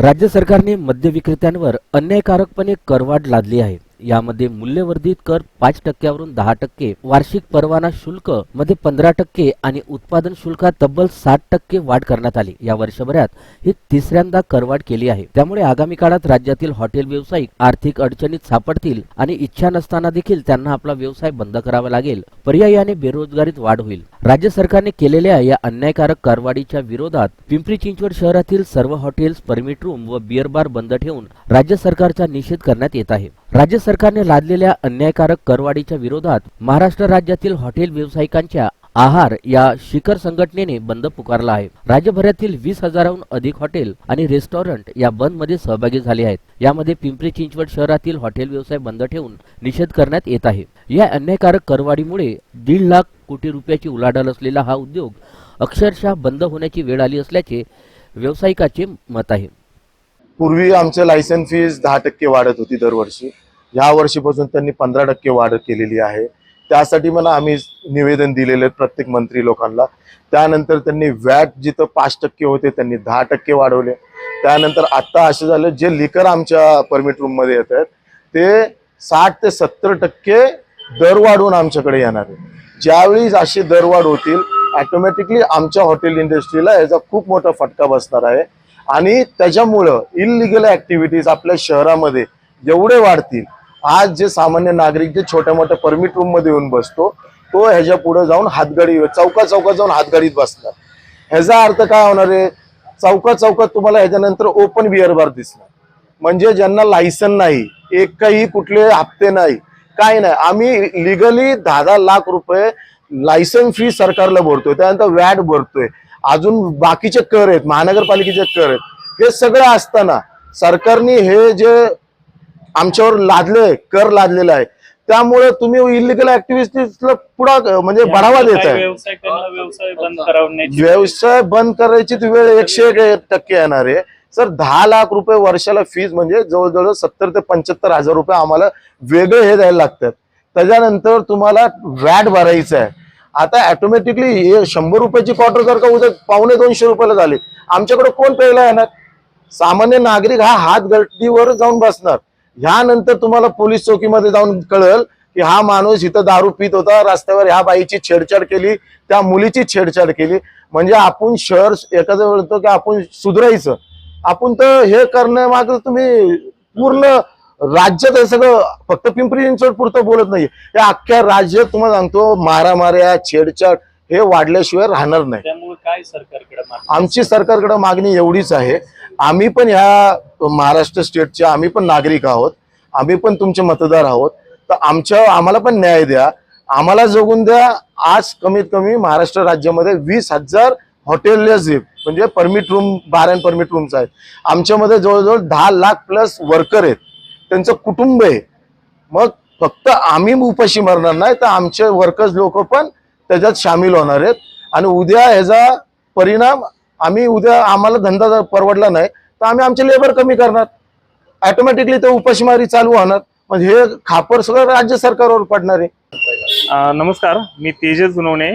राज्य सरकारने मद्य विक्रेत्यांवर अन्यायकारकपणे करवाढ लादली आहे. यामध्ये मूल्यवर्धित कर पाच टक्क्यावरून दहा टक्के वार्षिक परवाना शुल्कमध्ये पंधरा टक्के आणि उत्पादन शुल्कात तब्बल साठ टक्के वाढ करण्यात आली. या वर्षभरात ही तिसऱ्यांदा करवाढ केली आहे. त्यामुळे आगामी काळात राज्यातील हॉटेल व्यावसायिक आर्थिक अडचणीत सापडतील आणि इच्छा नसताना देखील त्यांना आपला व्यवसाय बंद करावा लागेल. पर्यायाने बेरोजगारीत वाढ होईल. राज्य सरकारने केलेल्या या अन्यायकारक करवाढीच्या विरोधात पिंपरी चिंचवड शहरातील सर्व हॉटेल्स परमिट रूम व बिअर बार बंद ठेवून राज्य सरकारचा निषेध करण्यात येत आहे. राज्य सरकारने लादलेल्या अन्यायकारक करवाढीच्या विरोधात महाराष्ट्र राज्यातील हॉटेल व्यावसायिकांच्या आहार या शिखर संघटनेने बंद पुकारला आहे. राज्यभरातील वीस हजाराहून अधिक हॉटेल आणि रेस्टॉरंट या बंदमध्ये सहभागी झाले आहेत. यामध्ये पिंपरी चिंचवड शहरातील हॉटेल व्यवसाय बंद ठेवून निषेध करण्यात येत आहे. या अन्यायकारक करवाढीमुळे दीड लाख कोटी रुपयाची उलाढाल असलेला हा उद्योग अक्षरशः बंद होण्याची वेळ आली असल्याचे व्यावसायिकाचे मत आहे. पूर्वी आमचं लायसन फीज दहा टक्के वाढत होती दरवर्षी. ह्या वर्षीपासून त्यांनी पंधरा टक्के वाढ केलेली आहे. त्यासाठी मला आम्ही निवेदन दिलेले आहे प्रत्येक मंत्री लोकांना. त्यानंतर त्यांनी वॅट जिथं पाच टक्के होते त्यांनी दहा टक्के वाढवले. त्यानंतर आत्ता असं झालं जे लिकर आमच्या परमिट रूममध्ये येत आहेत ते साठ ते सत्तर टक्के दर वाढवून आमच्याकडे येणार आहे ज्यावेळी अशी दरवाढ होतील ऑटोमॅटिकली आमच्या हॉटेल इंडस्ट्रीला याचा खूप मोठा फटका बसणार आहे. आणि त्याच्यामुळं इलिगल ऍक्टिव्हिटीज आपल्या शहरामध्ये जेवढे वाढतील. आज जे सामान्य नागरिक जे छोट्या मोठ्या परमिट रूममध्ये येऊन बसतो तो ह्याच्या पुढे जाऊन हातगाडी चौका चौकात जाऊन हातगाडीत बसणार. ह्याचा अर्थ काय होणार आहे? चौका चौकात तुम्हाला ह्याच्यानंतर ओपन बिअर बार दिसणार. म्हणजे ज्यांना लायसन नाही एक काही कुठले हप्ते नाही काय नाही. आम्ही लिगली दहा दहा लाख रुपये लायसन फी सरकारला भरतोय त्यानंतर वॅट भरतोय. अजून बाकीचे कर आहेत महानगरपालिकेचे कर आहेत. हे सगळं असताना सरकारने हे जे आमच्यावर लादले कर लादलेला आहे त्यामुळे तुम्ही इलिगल ऍक्टिव्हिटीजला पुढा म्हणजे बढावा देत आहे व्यवसाय बंद करायची वेळ एकशे एक टक्के येणार आहे. सर दहा लाख रुपये वर्षाला फीज म्हणजे जवळजवळ सत्तर ते पंच्याहत्तर हजार रुपये आम्हाला वेगळे हे द्यायला लागतात. त्याच्यानंतर तुम्हाला वॅट भरायचं आहे. आता ऑटोमॅटिकली हे शंभर रुपयाची क्वार्टर जर का उद्या पावणे दोनशे रुपयाला झाले आमच्याकडे कोण प्यायला येणार? सामान्य नागरिक हा हात गळतीवर जाऊन बसणार. ह्यानंतर तुम्हाला पोलीस चौकीमध्ये जाऊन कळेल की हा माणूस इथं दारू पित होता रस्त्यावर ह्या बाईची छेडछाड केली त्या मुलीची छेडछाड केली. म्हणजे आपण शहर एखादं बोलतो की आपण सुधरायचं. आपण तर हे करण्यामाग तुम्ही पूर्ण राज्यात हे सगळं फक्त पिंपरी चिंचवड पुरतं बोलत नाही हे अख्ख्या राज्यात तुम्हाला सांगतो मारामाऱ्या छेडछाड हे वाढल्याशिवाय राहणार नाही. त्यामुळे काय सरकारकडे मागणी? आमची सरकारकडे मागणी एवढीच आहे. आम्ही पण ह्या महाराष्ट्र स्टेटचे आम्ही पण नागरिक आहोत. आम्ही पण तुमचे मतदार आहोत. तर आमच्या आम्हाला पण न्याय द्या. आम्हाला जगून द्या. आज कमीत कमी महाराष्ट्र राज्यामध्ये वीस हजार हॉटेल म्हणजे permit room bar and permit rooms आहेत. आमच्यामध्ये जवळजवळ दहा लाख प्लस वर्कर आहेत. त्यांचं कुटुंब आहे. मग फक्त आम्ही उपाशी मरणार नाही तर आमचे वर्कर्स लोक पण त्याच्यात सामील होणार आहेत. आणि उद्या ह्याचा परिणाम आम्ही उद्या आम्हाला धंदा जर परवडला नाही तर आम्ही आमचे लेबर कमी करणार. ऑटोमॅटिकली ते उपाशीमारी चालू होणार. म्हणजे हे खापर सगळं राज्य सरकारवर पडणार आहे. नमस्कार. मी तेजस गुनवणे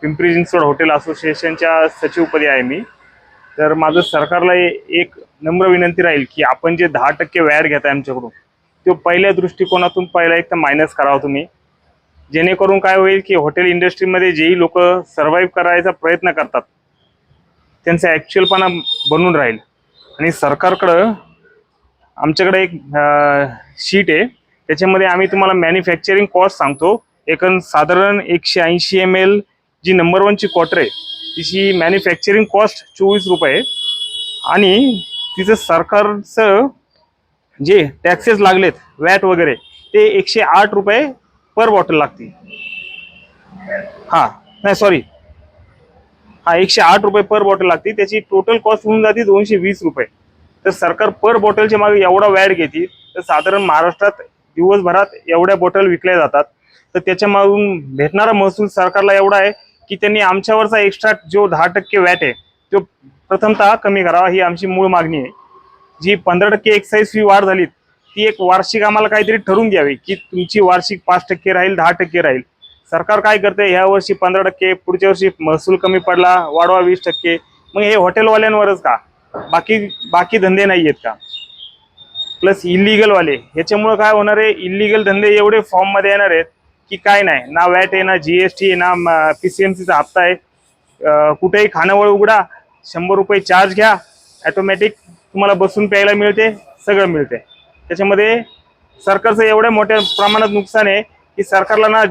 पिंपरी चिंचवड हॉटेल असोसिएशनच्या सचिवपदी आहे मी. तर माझं सरकारला एक नम्र विनंती राहील की आपण जे दहा टक्के व्याज घेताय आमच्याकडून तो पहिल्या दृष्टिकोनातून पहिला एक तर मायनस करावा तुम्ही. जेणेकरून काय होईल की हॉटेल इंडस्ट्रीमध्ये जेही लोक सर्व्हाइव्ह करायचा प्रयत्न करतात त्यांचा ॲक्च्युअलपणा बनून राहील. आणि सरकारकडं आमच्याकडे एक शीट आहे. त्याच्यामध्ये आम्ही तुम्हाला मॅन्युफॅक्चरिंग कॉस्ट सांगतो. एकूण साधारण एकशे ऐंशी एम एल जी नंबर वनची क्वार्टर आहे तिची मॅन्युफॅक्चरिंग कॉस्ट चोवीस रुपये आणि तिचं सरकारचं जे टॅक्सेस लागलेत वॅट वगैरे ते एकशे आठ रुपये पर बॉटल लागतील. हां नाही सॉरी हा एकशे आठ रुपये पर बॉटल लागते त्याची टोटल कॉस्ट होऊन जाते दोनशे वीस रुपये. तर सरकार पर बॉटलच्या मागे एवढा वॅट घेते तर साधारण महाराष्ट्रात दिवसभरात एवढ्या बॉटल विकल्या जातात. तर त्याच्या मागून भेटणारा महसूल सरकारला एवढा आहे की त्यांनी आमच्यावरचा एक्स्ट्रा जो दहा टक्के वॅट आहे तो प्रथमतः कमी करावा ही आमची मूळ मागणी आहे. जी पंधरा टक्के एक्साईज फी वाढ झाली ती एक वार्षिक आम्हाला काहीतरी ठरवून द्यावी की तुमची वार्षिक पाच टक्के राहील दहा टक्के राहील. सरकार काय करते ह्या वर्षी पंधरा टक्के पुढच्या वर्षी महसूल कमी पडला वाढवा वीस टक्के. मग हे हॉटेलवाल्यांवरच का? बाकी बाकी धंदे नाही आहेत का? प्लस इलिगलवाले ह्याच्यामुळं काय होणार आहे? इलिगल धंदे एवढे फॉर्ममध्ये येणार आहेत की काय नाही. ना वॅट आहे ना जी एस टी आहे ना पी सी एम सीचा हप्ता आहे. कुठेही खानावळ उघडा शंभर रुपये चार्ज घ्या. ॲटोमॅटिक तुम्हाला बसून प्यायला मिळते सगळं मिळते. त्याच्यामध्ये सरकारचं एवढ्या मोठ्या प्रमाणात नुकसान आहे की सरकारला ना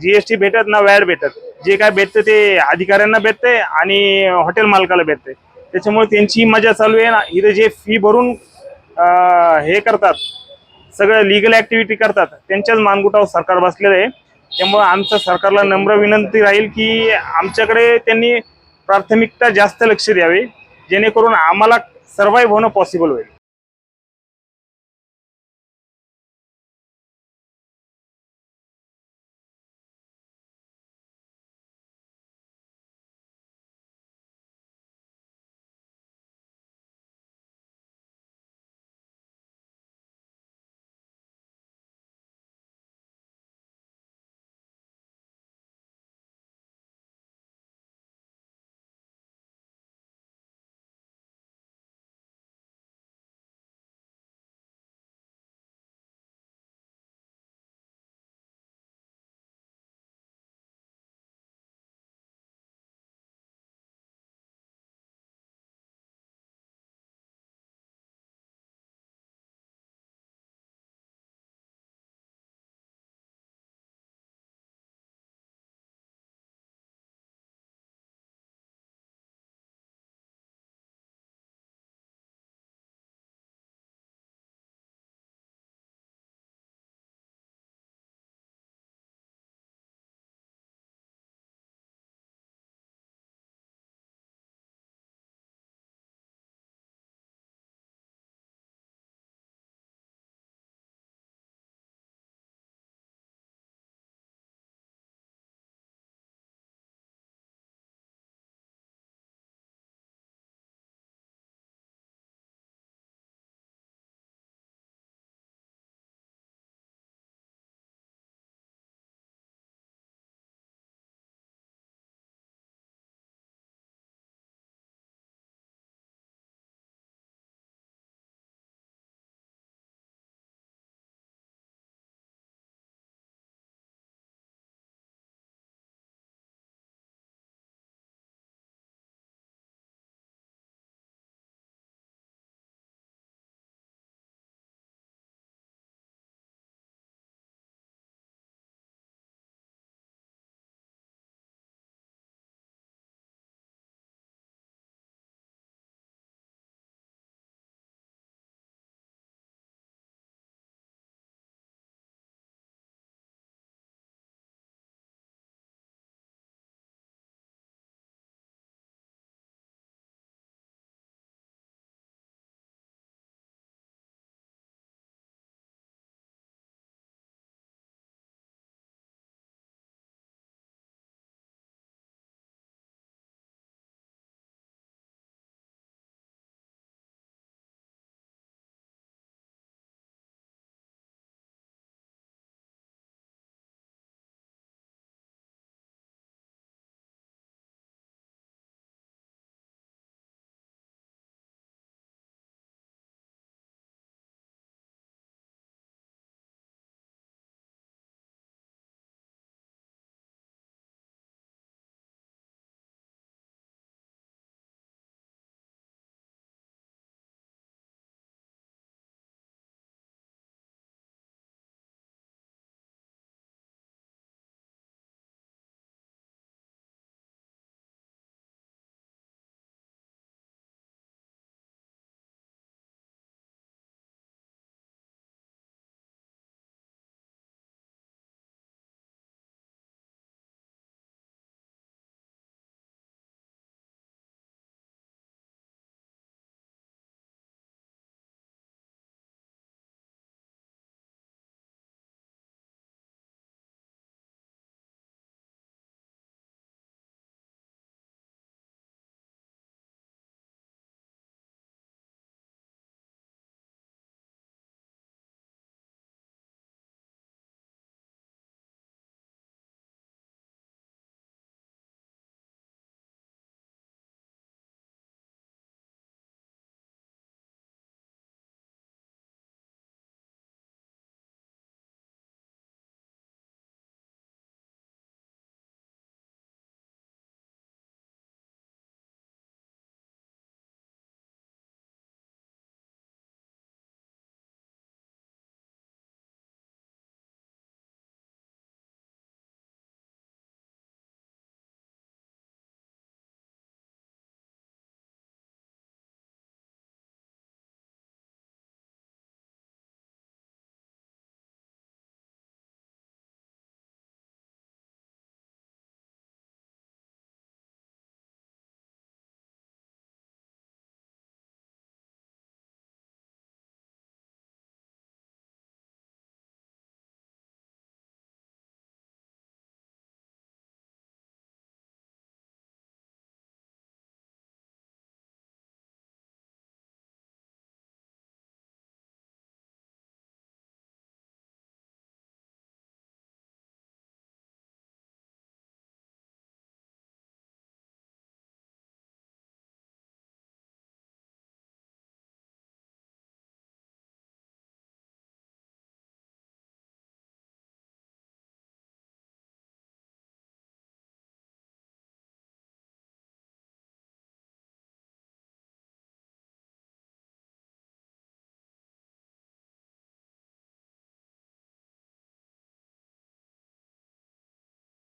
जी एस टी भेटत ना वॅट भेटत. जे काय भेटतं ते अधिकाऱ्यांना भेटतंय आणि हॉटेल मालकाला भेटतंय. त्याच्यामुळे त्यांची मजा चालू आहे ना. इथं जे फी भरून हे करतात सगळं लिगल ऍक्टिव्हिटी करतात त्यांच्याच मानगुटावर सरकार बसलेलं आहे. त्यामुळे आमचं सरकारला नम्र विनंती राहील की आमच्याकडे त्यांनी प्राथमिकता जास्त लक्ष द्यावे जेणेकरून आम्हाला सर्वाईव्ह होणं पॉसिबल होईल.